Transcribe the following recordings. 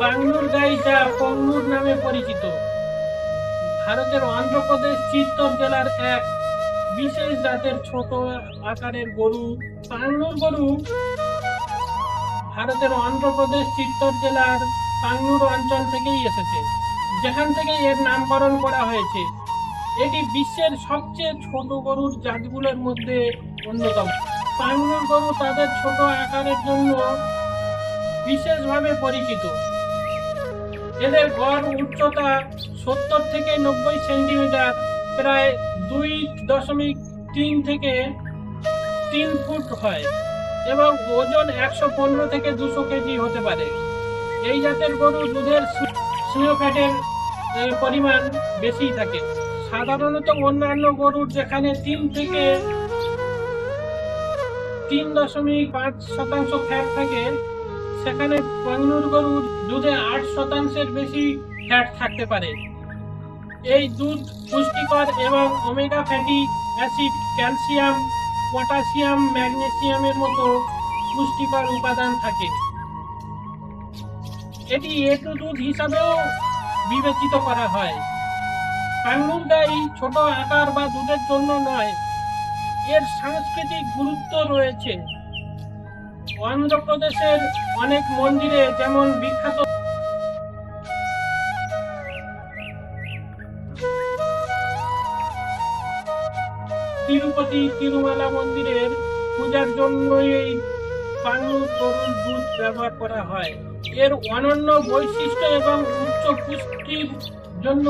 বাংলুর গাই যা পঙ্গুর নামে পরিচিত। ভারতের অন্ধ্রপ্রদেশ চিত্তর জেলার এক বিশেষ জাতের ছোট আকারের গরু পাংনুর গরু। ভারতের অন্ধ্রপ্রদেশ চিত্তর জেলার পাংনুর অঞ্চল থেকেই এসেছে, যেখান থেকে এর নামকরণ করা হয়েছে। এটি বিশ্বের সবচেয়ে ছোট গরুর জাতগুলোর মধ্যে অন্যতম। পাংনুর গরু তাদের ছোট আকারের জন্য বিশেষভাবে পরিচিত। এদের গড় উচ্চতা সত্তর থেকে নব্বই সেন্টিমিটার, প্রায় দুই দশমিক তিন থেকে তিন ফুট হয় এবং ওজন একশো পনেরো থেকে দুশো কেজি হতে পারে। এই জাতের গরু দুধের স্নেহ ফ্যাটের পরিমাণ বেশি থাকে। সাধারণত অন্যান্য গরুর যেখানে তিন থেকে তিন দশমিক পাঁচ শতাংশ ফ্যাট থাকে সেখানে পাংনুর গরুর দুধে আট শতাংশের বেশি ফ্যাট থাকতে পারে। এই দুধ পুষ্টিকর এবং omega fatty acid calcium potassium ম্যাগনেসিয়ামের মতো পুষ্টিকর উপাদান থাকে। এটি এটু দুধ হিসাবেও বিবেচিত করা হয়। পাঙ্গুর গাই ছোট আকার বা দুধের জন্য নয়, এর সাংস্কৃতিক গুরুত্ব রয়েছে। অন্ধ্রপ্রদেশের অনেক মন্দিরে যেমন বিখ্যাত তিরুপতি তিরুমালা মন্দিরের পূজার জন্য এই পাঙ্গু তরুণ দুধ ব্যবহার করা হয়। এর অনন্য বৈশিষ্ট্য এবং উচ্চ পুষ্টির জন্য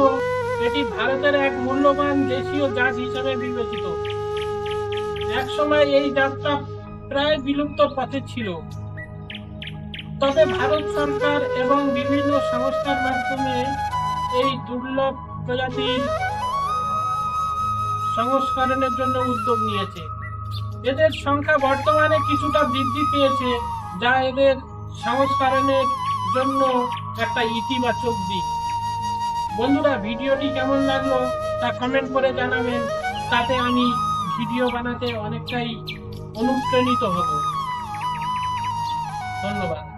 এটি ভারতের এক মূল্যবান দেশীয় জাত হিসেবে বিবেচিত। একসময় এই জাতটা প্রায় বিলুপ্ত পথে ছিল। তবে ভারত সরকার এবং বিভিন্ন সংস্থার মাধ্যমে এই দুর্লভ প্রজাতির সংস্করণের জন্য উদ্যোগ নিয়েছে। এদের সংখ্যা বর্তমানে কিছুটা বৃদ্ধি পেয়েছে, যা এদের সংস্করণের জন্য একটা ইতিবাচক দিক। বন্ধুরা, ভিডিওটি কেমন লাগল তা কমেন্ট করে জানাবেন। তাতে আমি ভিডিও বানাতে অনেকটাই অনুপ্রাণিত হব। ধন্যবাদ।